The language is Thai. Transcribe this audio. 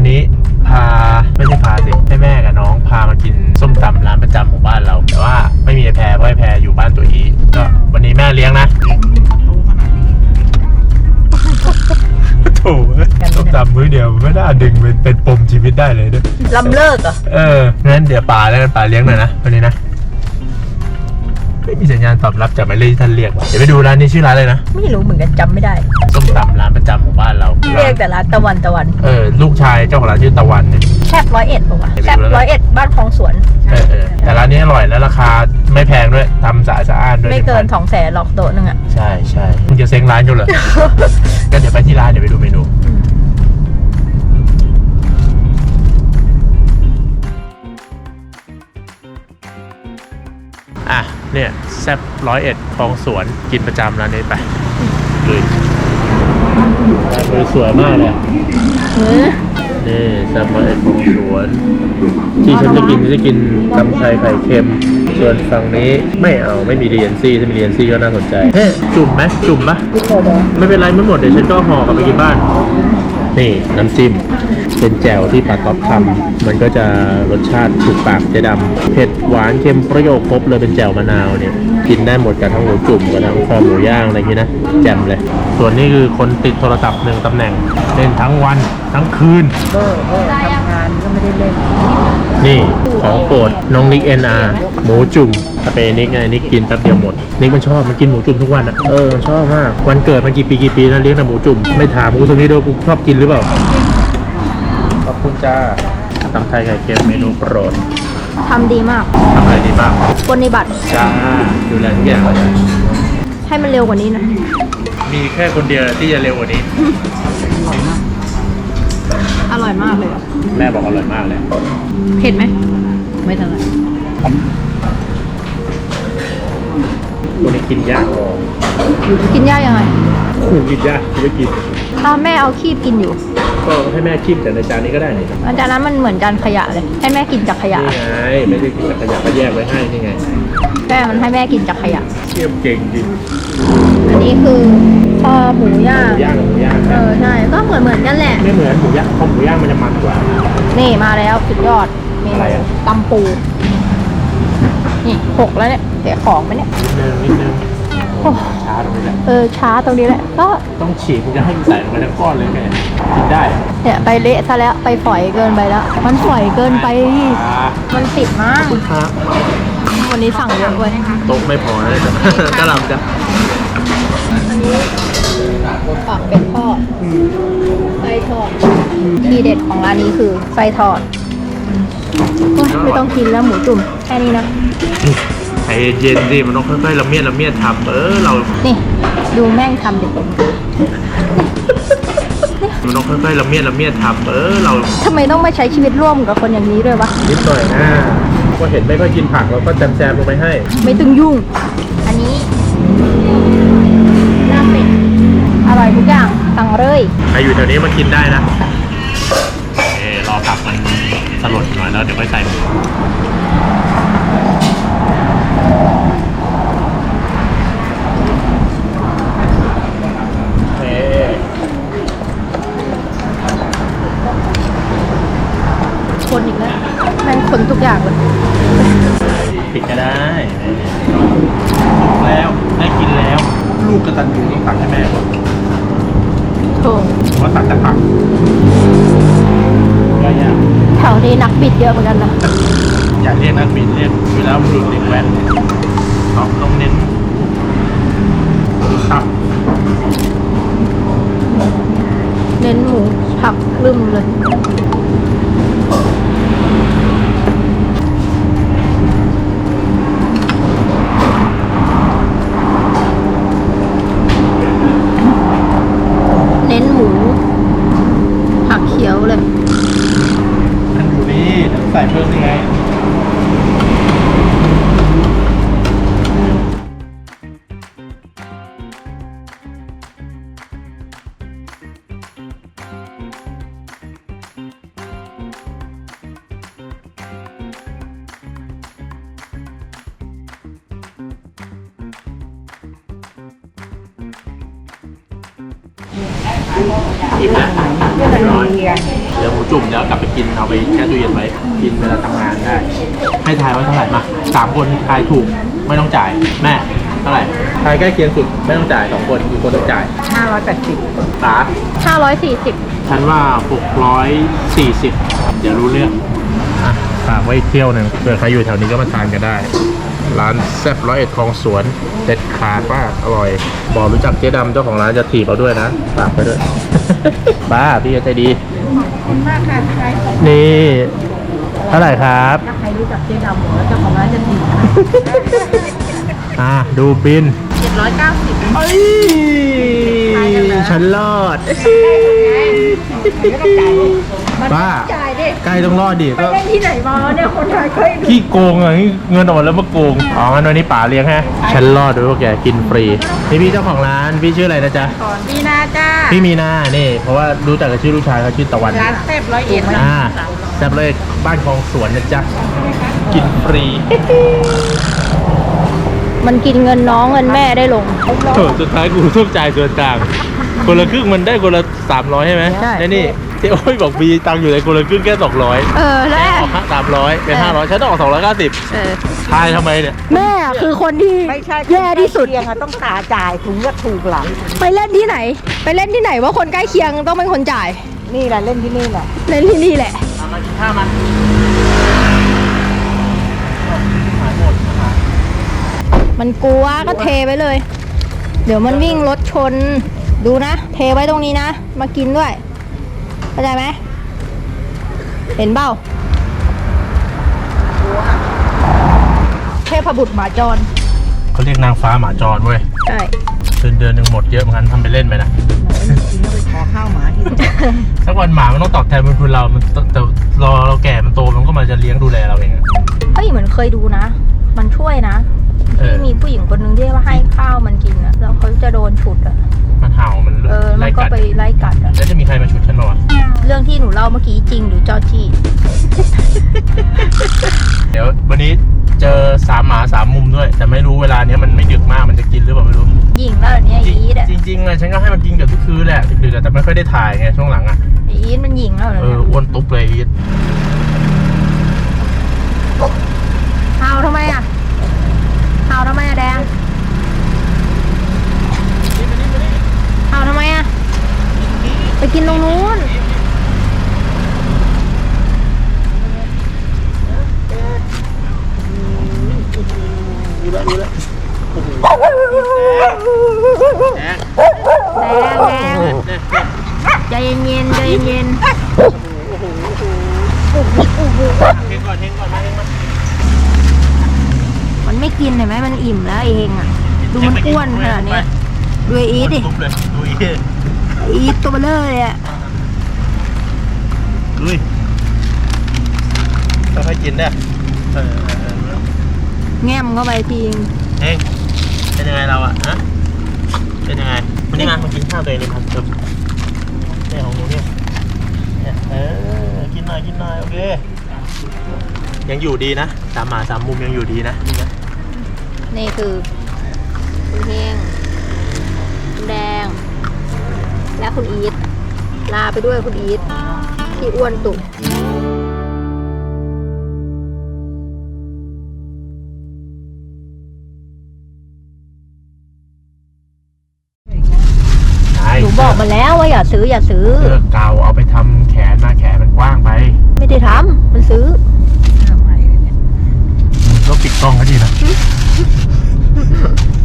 วันนี้พาไม่ใช่พาสิให้แม่กับน้องพามากินส้มตำร้านประจำของบ้านเรา แต่ว่าไม่มีไอ้แพรเพราะไอ้แพรอยู่บ้านตัวอีก็วันนี้แม่เลี้ยงนะโถ่ส้มตำมื้อเดียวไม่ได้ดึงเป็นเป็นปมชีวิตได้เลยด้วยลำเลิกเหรอะเอองั้นเดี๋ยวป่าแล้วกันป่าเลี้ยงหน่อยนะวันนี้นะ ไม่มีสัญญาณตอบรับจากหมายเลขที่ท่านเรียกว่ะเดี๋ยวไปดูร้านนี้ชื่อร้านเลยนะไม่รู้เหมือนกันจำไม่ได้ส้มตำร้านประจำของบ้านเราเรียกแต่ร้านตะวันตะวันเออลูกชายเจ้าของร้านชื่อตะวันเนี่ย แซบร้อยเอ็ดป่าวะไปดูแซบแล้วนะร้อยเอ็ดบ้านคลองสวน เออเออแต่ร้านนี้อร่อยแล้วราคาไม่แพงด้วยทำสะอาดสะอาดด้วยไม่เกินสองแสนหรอกโต๊ะหนึงอะ ใช่ใช่มึงจะเซ็งร้านอยู่เหรอ ก็เดี๋ยวไปที่ร้านเดี๋ยวไปดูเมนูอืมอะ เนี่ยแซบร้อยเอ็ดคลองสวนกินประจำร้านนี้ไปลุยร้านสวยมากเลยเออนี่แซบร้อยเอ็ดคลองสวน ที่ฉันจะกินจะกินตำไทยไข่เค็ม ส่วนฝั่งนี้ไม่เอาไม่มีเรียนซี่ถ้ามีเรียนซี่ก็น่าสนใจเฮ้จุ่มไหมจุ่มปะพี่โคบอกไม่เป็นไรไม่หมดเดี๋ยวฉันก็ห่อกลับไปกินบ้าน นี่น้ำจิ้ม เป็นแจ่วที่ปลาต๊อปทำมันก็จะรสชาติถูกปากเจดำเผ็ดหวานเค็มประโยคครบเลยเป็นแจ่วมะนาวเนี่ยกินได้หมดกับทั้งหมูจุ่มกับทั้งคอหมูย่างอะไรอย่างนี้นะแจ่มเลย ส่วนนี้คือคนติดโทรศัพท์หนึ่งตำแหน่งเล่นทั้งวันทั้งคืนเบอร์เบอร์ทำงานก็ไม่ได้เล่นนี่ของโปรดน้องนิกเอ็นอาหมูจุ่มสเปนิกไงนิกกินแป๊บเดียวหมดนิกมันชอบมันกินหมูจุ่มทุกวันอะเออชอบมากวันเกิดมันกี่ปีกี่ปีแล้วเลี้ยงแต่หมูจุ่มไม่ถามกูตรงนี้ด้วยกูชอบกินหรือเปล่า อบคุณจ้าตำไทยไข่เค็มเมนูโปรดทำดีมากทำอะไรดีบ้างปฏิบัติ จ้าดูแลทุกอย่างเลย ให้มันเร็วกว่านี้นะมีแค่คนเดียวที่จะเร็วกว่านี้ อร่อยมากเลยแม่บอกอร่อยมากเลย เผ็ดไหม ไม่เท่าไหร่คนนี้กินยากพอกินยากยังไงกินยากไม่กินอ้าวแม่เอาคีบกินอยู่ ก็ให้แม่ชิมจากในจานนี้ก็ได้นี่อันจานนั้นมันเหมือนจานขยะเลย ให้แม่กินจากขยะ นี่ไงไม่ได้กินจากขยะก็แยกไว้ให้นี่ไงแม่มันให้แม่กินจากขยะเทียมเก่งจริงอันนี้คือคอหมูย่างหมูย่างกับหมูย่างเออใช่ ก็เหมือนเหมือนกันแหละ ไม่เหมือนหมูย่างเพราะหมูย่างมันจะมันกว่า นี่มาแล้วสุดยอดเมอะไรนูอะตำปู นี่หกแล้วเนี่ยเสียของไปเนี่ยนิดนึงนิดนึงโอ้ ช้าตรงนี้แหละเออช้าตรงนี้แหละก็ต้องฉีกมันจะให้มันใส่ลงไปทั้งก้อนเลยไงกินได้เนี่ยไปเละซะแล้วไปฝอยเกินไปแล้ว มันฝอยเกินไปอ่ามันติดมากคุณครับวันนี้สั่งเยอะเว้ยโต๊ะไม่พอเลยจ้ะกระหลำจ้ะอันนี้ฝักเป็นทอดไส้ทอดทีเด็ดของร้านนี้คือไส้ทอดโอ๊ยไม่ต้องกินแล้วหมูจุ่มแค่นี้นะ ใจเย็นๆดิมันต้องค่อยๆละเมียดละเมียดทำเออเรา นี่ ดูแม่งทำดิมันต้องค่อยๆละเมียดละเมียดทำเออเราทำไมต้องมาใช้ชีวิตร่วมกับคนอย่างนี้ด้วยวะ นิดหน่อยนะก็เห็นไม่ค่อยกินผักเราก็แจมๆลงไปให้ ไม่ต้องยุ่ง อันนี้ลาบเป็ดอร่อยทุกอย่างสั่งเลยใครอยู่แถวนี้มากินได้นะเออรอผักมันสลดหน่อยแล้วเดี๋ยวค่อยใส่หมู เยอะเหมือนกันนะอยากเรียกนักบินเรียกเวลาบุรุษเด็กแว้นต้องต้องเน้นครับเน้นหมูผักลืมเลย อิ่มแล้วเรียบร้อยยงเดี๋ยวหมูจุ่มเดี๋ยวกลับไปกินเอาไปแช่ตู้เย็นไว้กินเวลาทำงานได้ ให้ทายว่าเท่าไหร่มาสามคนทายถูกไม่ต้องจ่าย แม่เท่าไหร่ทายใกล้เคียงสุดไม่ต้องจ่ายสองคนอีกคนต้องจ่าย580สา540ฉันว่า640เดี๋ยวรู้เรื่องอะฝากไว้อีกเที่ยวหนึ่งเผื่อใครอยู่แถวนี้ก็มาทานกันได้ ร้านแซ่บร้อยเอ็ดคลองสวนเด็ดขาดมากอร่อย บอกรู้จักเจ๊ดำเจ้าของร้านจะถีบเราด้วยนะฝากไปด้วยบ้าพี่ใจดีขอบคุณมากค่ะใครนี่เท่าไหร่ครับ ถ้าใครรู้จักเจ๊ดำหมดแล้วเจ้าของร้านจะดีอะดูบิน790เอ้ยฉันรอด ไม่ต้องจ่ายเลย บ้าจ่ายดิใกล้ต้องรอดดิก็เล่นที่ไหนมาเนี่ยคนไทยเคยดูขี้โกงอะนี่เงินออกมาแล้วมาโกงอ๋องั้นวันนี้ป๋าเลี้ยงฮะฉันรอดด้วยพวกแกกินฟรีนี่พี่เจ้าของร้านพี่ชื่ออะไรนะจ๊ะก่อนพี่นาจ้าพี่มีนานี่ เพราะว่ารู้จักกับชื่อลูกชายเขาชื่อตะวัน ร้านแซ่บร้อยเอ็ดอ่าแซ่บเลยบ้านคลองสวนนะจ๊ะกินฟรีมันกินเงินน้องเงินแม่ได้ลง โถสุดท้ายกูต้องจ่ายส่วนต่าง คนละครึ่งมันได้คนละสามร้อยใช่ไหมใช่แล้วนี่ เจ๊โอ้ยบอกมีตังค์อยู่ในคนละครึ่งแค่สองร้อยเออแล้ออกสามร้อยเป็นเออห้าร้อยฉันต้องออกสองร้อยเก้าสิบเออทายทำไมเนี่ยแม่คือคนที่ไม่ใช่แย่ที่สุด เคียงอะต้องตาจ่ายถุงก็ถูกหลังไปเล่นที่ไหน ไปเล่นที่ไหนว่าคนใกล้เคียงต้องเป็นคนจ่ายนี่แหละเล่นที่นี่แหละเล่นที่นี่แหละมามากินข้าวมามันกลัวก็เทไว้เลย เดี๋ยวมันวิ่งรถชน ดูนะ เทไว้ตรงนี้นะ มากินด้วย เข้าใจไหม เห็นเบ้าเทพบุตรหมาจร เขาเรียกนางฟ้าหมาจรเว้ย ใช่เดือนเดือนหนึ่งหมดเยอะเหมือนกันทำไปเล่นไปนะ กินก็ไปขอข้าวหมาที่สักวันหมามันต้องตอบแทนบุญคุณเรา มันแต่แต่รอเราแก่มันโตมันก็มาจะเลี้ยงดูแลเราเองอะ เฮ้ยเหมือนเคยดูนะ มันช่วยนะเออ ที่มีผู้หญิงคนหนึ่งที่ว่าให้ รื่องที่หนูเล่าเมื่อกี้จริงหรือจอจี้ เดี๋ยววันนี้เจอสามหมาสามมุมด้วย แต่ไม่รู้เวลาเนี้ยมันไม่ดึกมากมันจะกินหรือเปล่าไม่รู้หญิงแล้วเหรอเนี่ยจริงอีทอะจริงๆอะฉันก็ให้มันกินเกับทุกคืนแหละดึกๆอะแต่ไม่ค่อยได้ถ่ายไงช่วงหลังอะอีทมันหญิงแล้วเหรอเอเนี่อยอ้วนตุ๊บเลยอีทเห่าทำไมอะเห่าทำไมอะแดงเห่าทำไมอะไปกินตรงนู้น แดง แดงแดงใจ เย็นเย็นก่อนเฮงก่อนมาเฮงมาๆมันไม่กินเห็นไหมมันอิ่มแล้วเองอะ ดูมันอ้วนขนาดเนี้ยดูไอ้อีทดิดูอีทอีทตัวเบลอเลยอะดูดิค่อยๆกินได้แง้มเข้าไปทีงเฮงเป็นยังไงเราอะฮะเป็นยังไงมันนี่ไงมันกินข้าวตัวเองเลยครับครับเนี่ยของหนูเนี่ย เนี่ยเออกินหน่อยกินหน่อยโอเค ยังอยู่ดีนะสามหมาสามมุมยังอยู่ดีนะนี่นะนี่คือคุณเฮงคุณแดง และคุณอีทลาไปด้วยคุณอีทที่อ้วนตุ่ บอกมาแล้วว่าอย่าซื้ออย่าซื้อ เสื้อเก่าเอาไปทำแขนมาแขนมันกว้างไปไม่ได้ทำมันซื้อ ทำไมเนี่ยก็ปิดกล้องก็ดีนะ